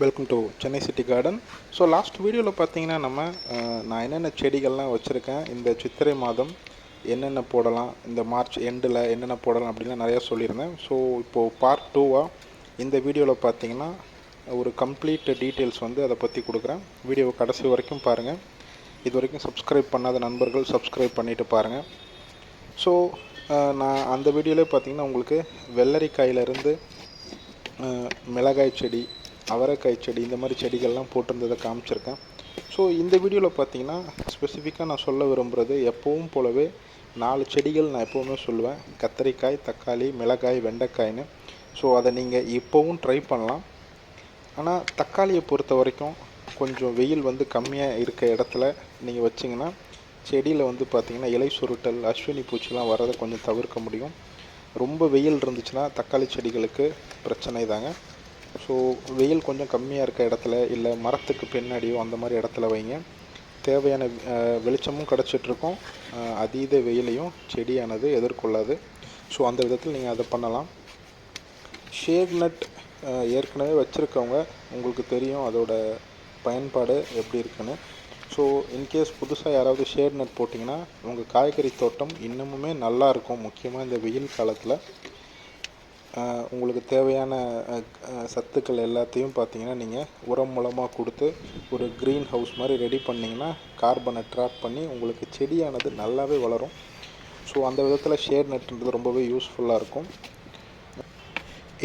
Welcome to Chennai city garden so last வீடியோவில் பார்த்தீங்கன்னா நம்ம நான் என்னென்ன செடிகள்லாம் வச்சுருக்கேன் இந்த சித்திரை மாதம் என்னென்ன போடலாம் இந்த மார்ச் எண்டில் என்னென்ன போடலாம் அப்படின்லாம் நிறையா சொல்லியிருந்தேன். ஸோ இப்போது பார்ட் டூவாக இந்த வீடியோவில் பார்த்தீங்கன்னா ஒரு கம்ப்ளீட் டீட்டெயில்ஸ் வந்து அதை பற்றி கொடுக்குறேன். வீடியோவை கடைசி வரைக்கும் பாருங்கள் இது வரைக்கும் சப்ஸ்கிரைப் பண்ணாத நண்பர்கள் சப்ஸ்கிரைப் பண்ணிவிட்டு பாருங்கள் ஸோ நான் அந்த வீடியோவிலே பார்த்தீங்கன்னா உங்களுக்கு வெள்ளரிக்காயிலேருந்து மிளகாய் செடி அவரைக்காய் செடி இந்த மாதிரி செடிகள்லாம் போட்டிருந்ததை காமிச்சிருக்கேன். ஸோ இந்த வீடியோவில் பார்த்தீங்கன்னா ஸ்பெசிஃபிக்காக நான் சொல்ல விரும்புகிறது எப்போவும் போலவே நாலு செடிகள் நான் எப்போவுமே சொல்லுவேன். கத்தரிக்காய் தக்காளி மிளகாய் வெண்டைக்காய்னு ஸோ அதை நீங்கள் இப்போவும் ட்ரை பண்ணலாம். ஆனால் தக்காளியை பொறுத்த வரைக்கும் கொஞ்சம் வெயில் வந்து கம்மியாக இருக்க இடத்துல நீங்கள் வச்சிங்கன்னா செடியில் வந்து பார்த்திங்கன்னா இலை சுருட்டல் அஸ்வினி பூச்சிலாம் வரதை கொஞ்சம் தவிர்க்க முடியும். ரொம்ப வெயில் இருந்துச்சுன்னா தக்காளி செடிகளுக்கு பிரச்சனை தாங்க. ஸோ வெயில் கொஞ்சம் கம்மியாக இருக்க இடத்துல இல்லை மரத்துக்கு பின்னாடியோ அந்த மாதிரி இடத்துல வைங்க. தேவையான வெளிச்சமும் கிடச்சிட்ருக்கும் அதீத வெயிலையும் செடியானது எதிர்கொள்ளாது. ஸோ அந்த விதத்தில் நீங்கள் அதை பண்ணலாம். ஷேட் நட் ஏற்கனவே வச்சுருக்கவங்க உங்களுக்கு தெரியும் அதோட பயன்பாடு எப்படி இருக்குன்னு. ஸோ இன்கேஸ் புதுசாக யாராவது ஷேட் நட் போட்டிங்கன்னா உங்கள் காய்கறி தோட்டம் இன்னமுமே நல்லா இருக்கும். முக்கியமாக இந்த வெயில் காலத்தில். உங்களுக்கு தேவையான சத்துக்கள் எல்லாத்தையும் பார்த்தீங்கன்னா நீங்கள் உரம் மூலமாக கொடுத்து ஒரு க்ரீன் ஹவுஸ் மாதிரி ரெடி பண்ணிங்கன்னா கார்பனை ட்ராப் பண்ணி உங்களுக்கு செடியானது நல்லாவே வளரும். ஸோ அந்த விதத்தில் ஷேட் நட்டுன்றது ரொம்பவே யூஸ்ஃபுல்லாக இருக்கும்.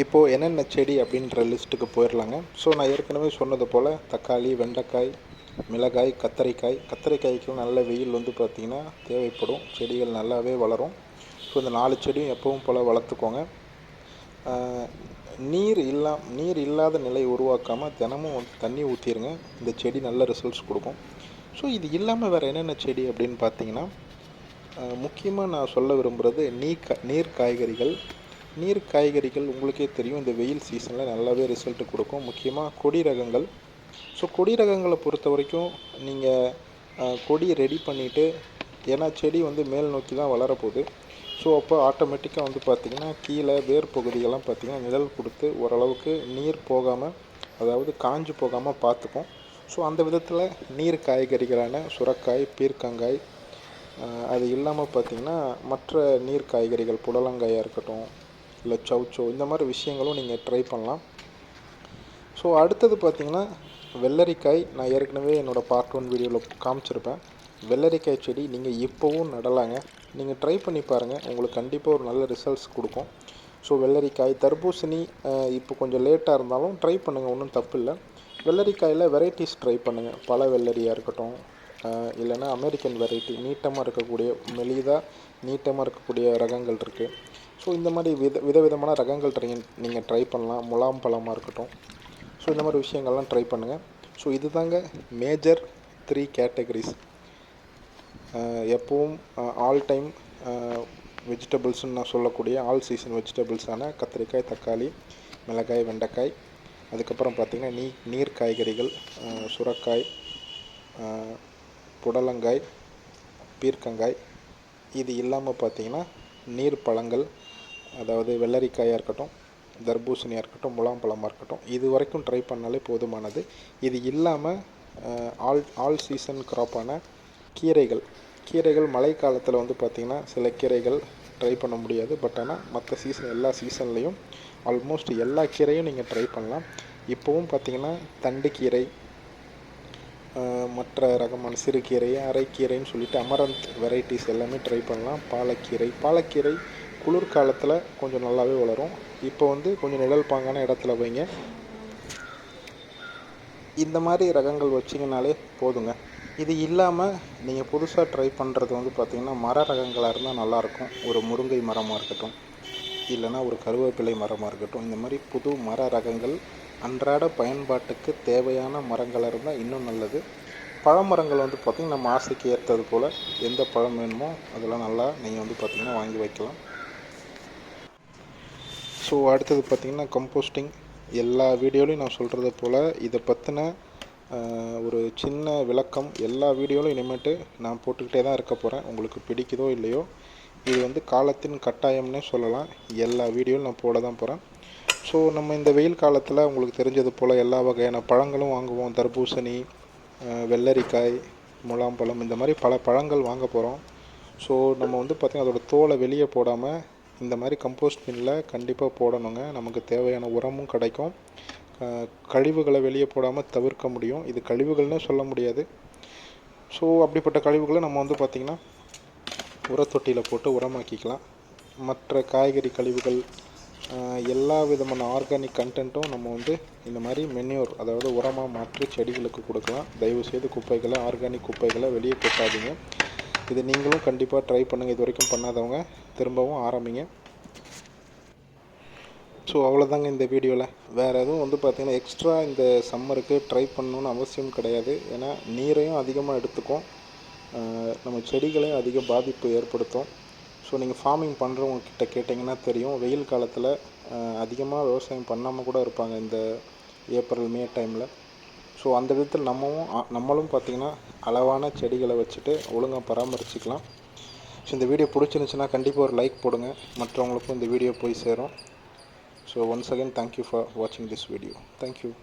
இப்போது என்னென்ன செடி அப்படின்ற லிஸ்ட்டுக்கு போயிடலாங்க ஸோ நான் ஏற்கனவே சொன்னது போல் தக்காளி வெண்டைக்காய் மிளகாய் கத்தரிக்காய். கத்தரிக்காய்க்கு நல்ல வெயில் வந்து பார்த்திங்கன்னா தேவைப்படும். செடிகள் நல்லாவே வளரும். ஸோ இந்த நாலு செடியும் எப்பவும் போல் வளர்த்துக்கோங்க. நீர் இல்லா நீர் இல்லாத நிலை உருவாக்காமல் தினமும் வந்து தண்ணி ஊற்றிடுங்க இந்த செடி நல்ல ரிசல்ட்ஸ் கொடுக்கும். ஸோ இது இல்லாமல் வேறு என்னென்ன செடி அப்படின்னு பார்த்தீங்கன்னா முக்கியமாக நான் சொல்ல விரும்புகிறது நீர் நீர் காய்கறிகள். நீர் காய்கறிகள் உங்களுக்கே தெரியும் இந்த வெயில் சீசனில் நல்லாவே ரிசல்ட் கொடுக்கும். முக்கியமாக கொடி ரகங்கள். ஸோ கொடி ரகங்களை பொறுத்த வரைக்கும் நீங்கள் கொடி ரெடி பண்ணிவிட்டு ஏன்னா செடி வந்து மேல் நோக்கி தான் வளரப்போகுது. ஸோ அப்போ ஆட்டோமேட்டிக்காக வந்து பார்த்திங்கன்னா கீழே வேர் பகுதிகள்லாம் பார்த்திங்கன்னா நிழல் கொடுத்து ஓரளவுக்கு நீர் போகாமல் அதாவது காஞ்சு போகாமல் பார்த்துக்கும். ஸோ அந்த விதத்தில் நீர் காய்கறிகளான சுரக்காய் பீர்க்கங்காய் அது இல்லாமல் பார்த்திங்கன்னா மற்ற நீர் காய்கறிகள் புடலங்காயாக இருக்கட்டும் இல்லை சவுச்சோ இந்த மாதிரி விஷயங்களும் நீங்கள் ட்ரை பண்ணலாம். ஸோ அடுத்தது பார்த்திங்கன்னா வெள்ளரிக்காய் நான் ஏற்கனவே என்னோடய பார்ட் ஒன் வீடியோவில் காமிச்சிருப்பேன். வெள்ளரிக்காய் செடி நீங்கள் இப்போவும் நடலாங்க. நீங்கள் ட்ரை பண்ணி பாருங்கள் உங்களுக்கு கண்டிப்பாக ஒரு நல்ல ரிசல்ட்ஸ் கொடுக்கும். ஸோ வெள்ளரிக்காய் தர்பூசணி இப்போ கொஞ்சம் லேட்டாக இருந்தாலும் ட்ரை பண்ணுங்கள் ஒன்றும் தப்பு இல்லை. வெள்ளரிக்காயில் வெரைட்டிஸ் ட்ரை பண்ணுங்கள் பல வெள்ளரியாக இருக்கட்டும் இல்லைன்னா அமெரிக்கன் வெரைட்டி நீட்டமாக இருக்கக்கூடிய மெலிதாக நீட்டமாக இருக்கக்கூடிய ரகங்கள் இருக்குது ஸோ இந்த மாதிரி வித விதவிதமான ரகங்கள் ட்ரை நீங்கள் ட்ரை பண்ணலாம். முலாம் பழமாக இருக்கட்டும். ஸோ இந்த மாதிரி விஷயங்கள்லாம் ட்ரை பண்ணுங்கள் ஸோ இதுதாங்க மேஜர் த்ரீ கேட்டகரிஸ் எப்பவும் ஆல் டைம் வெஜிடபிள்ஸ்னு நான் சொல்லக்கூடிய ஆல் சீசன் வெஜிடபிள்ஸான கத்திரிக்காய் தக்காளி மிளகாய் வெண்டைக்காய். அதுக்கப்புறம் பார்த்திங்கன்னா நீ நீர் காய்கறிகள் சுரக்காய் புடலங்காய் பீர்க்கங்காய். இது இல்லாமல் பார்த்தீங்கன்னா நீர் பழங்கள் அதாவது வெள்ளரிக்காயாக இருக்கட்டும் தர்பூசணியாக இருக்கட்டும் முலாம்பழமாக இருக்கட்டும் இது வரைக்கும் ட்ரை பண்ணாலே போதுமானது. இது இல்லாமல் ஆல் ஆல் சீசன் க்ராப்பான கீரைகள். கீரைகள் மழை காலத்தில் வந்து பார்த்திங்கன்னா சில கீரைகள் ட்ரை பண்ண முடியாது. பட் ஆனால் மற்ற சீசன் எல்லா சீசன்லேயும் ஆல்மோஸ்ட் எல்லா கீரையும் நீங்கள் ட்ரை பண்ணலாம். இப்போவும் பார்த்திங்கன்னா தண்டுக்கீரை கீரை மற்ற ரகமான சிறுகீரை அரைக்கீரைன்னு சொல்லிட்டு அமரந்த் வெரைட்டிஸ் எல்லாமே ட்ரை பண்ணலாம். பாலக்கீரை பாலக்கீரை குளிர்காலத்தில் கொஞ்சம் நல்லாவே வளரும். இப்போ வந்து கொஞ்சம் நிழல் பாங்கான இடத்துல வைங்க. இந்த மாதிரி ரகங்கள் வச்சிங்கனாலே போதுங்க. இது இல்லாமல் நீங்கள் புதுசாக ட்ரை பண்ணுறது வந்து பார்த்திங்கன்னா மர ரகங்களாக இருந்தால் நல்லாயிருக்கும் ஒரு முருங்கை மரமாக இருக்கட்டும் இல்லைன்னா ஒரு கருவேப்பிலை மரமாக இருக்கட்டும். இந்த மாதிரி புது மர ரகங்கள் அன்றாட பயன்பாட்டுக்கு தேவையான மரங்களாக இருந்தால் இன்னும் நல்லது. பழமரங்கள் வந்து பார்த்திங்கன்னா நம்ம ஆசைக்கு ஏற்றது போல் எந்த பழம் வேணுமோ அதெல்லாம் நல்லா நீங்கள் வந்து பார்த்திங்கன்னா வாங்கி வைக்கலாம். ஸோ அடுத்தது பார்த்திங்கன்னா கம்போஸ்டிங் எல்லா வீடியோலையும் நான் சொல்கிறது போல் இதை பற்றின ஒரு சின்ன விளக்கம். எல்லா வீடியோலையும் இனிமேட்டு நான் போட்டுக்கிட்டே தான் இருக்க போகிறேன் உங்களுக்கு பிடிக்குதோ இல்லையோ இது வந்து காலத்தின் கட்டாயம்னே சொல்லலாம். எல்லா வீடியோவும் நான் போட தான் போகிறேன் ஸோ நம்ம இந்த வெயில் காலத்தில் உங்களுக்கு தெரிஞ்சது போல் எல்லா வகையான பழங்களும் வாங்குவோம். தர்பூசணி வெள்ளரிக்காய் முலாம்பழம் இந்த மாதிரி பல பழங்கள் வாங்க போகிறோம் ஸோ நம்ம வந்து பார்த்திங்கன்னா அதோட தோலை வெளியே போடாமல் இந்த மாதிரி கம்போஸ்ட் பின்னில் கண்டிப்பாக போடணுங்க. நமக்கு தேவையான உரமும் கிடைக்கும். கழிவுகளை வெளியே போடாமல் தவிர்க்க முடியும். இது கழிவுகள்னு சொல்ல முடியாது. ஸோ அப்படிப்பட்ட கழிவுகளை நம்ம வந்து பார்த்திங்கன்னா உரத்தொட்டியில் போட்டு உரமாக்கிக்கலாம். மற்ற காய்கறி கழிவுகள் எல்லா விதமான ஆர்கானிக் கண்டென்ட்டும் நம்ம வந்து இந்த மாதிரி மென்யூர் அதாவது உரமாக மாற்றி செடிகளுக்கு கொடுக்கலாம். தயவுசெய்து குப்பைகளை ஆர்கானிக் குப்பைகளை வெளியே கொட்டாதீங்க. இது நீங்களும் கண்டிப்பாக ட்ரை பண்ணுங்கள் இது வரைக்கும் பண்ணாதவங்க திரும்பவும் ஆரம்பிங்க. ஸோ அவ்வளோதாங்க இந்த வீடியோவில். வேறு எதுவும் வந்து பார்த்திங்கன்னா எக்ஸ்ட்ரா இந்த சம்மருக்கு ட்ரை பண்ணணுன்னு அவசியம் கிடையாது. ஏன்னா நீரையும் அதிகமாக எடுத்துக்கும். நம்ம செடிகளையும் அதிக பாதிப்பு ஏற்படுத்தும். ஸோ நீங்கள் ஃபார்மிங் பண்ணுறவங்கக்கிட்ட கேட்டிங்கன்னா தெரியும். வெயில் காலத்தில் அதிகமாக விவசாயம் பண்ணாமல் கூட இருப்பாங்க இந்த ஏப்ரல் மே டைமில் ஸோ அந்த விதத்தில் நம்மவும் நம்மளும் பார்த்திங்கன்னா அளவான செடிகளை வச்சுட்டு ஒழுங்காக பராமரிச்சுக்கலாம். ஸோ இந்த வீடியோ பிடிச்சிருந்துச்சுன்னா கண்டிப்பாக ஒரு லைக் போடுங்க. மற்றவங்களுக்கும் இந்த வீடியோ போய் சேரும். so once again thank you for watching this video. Thank you.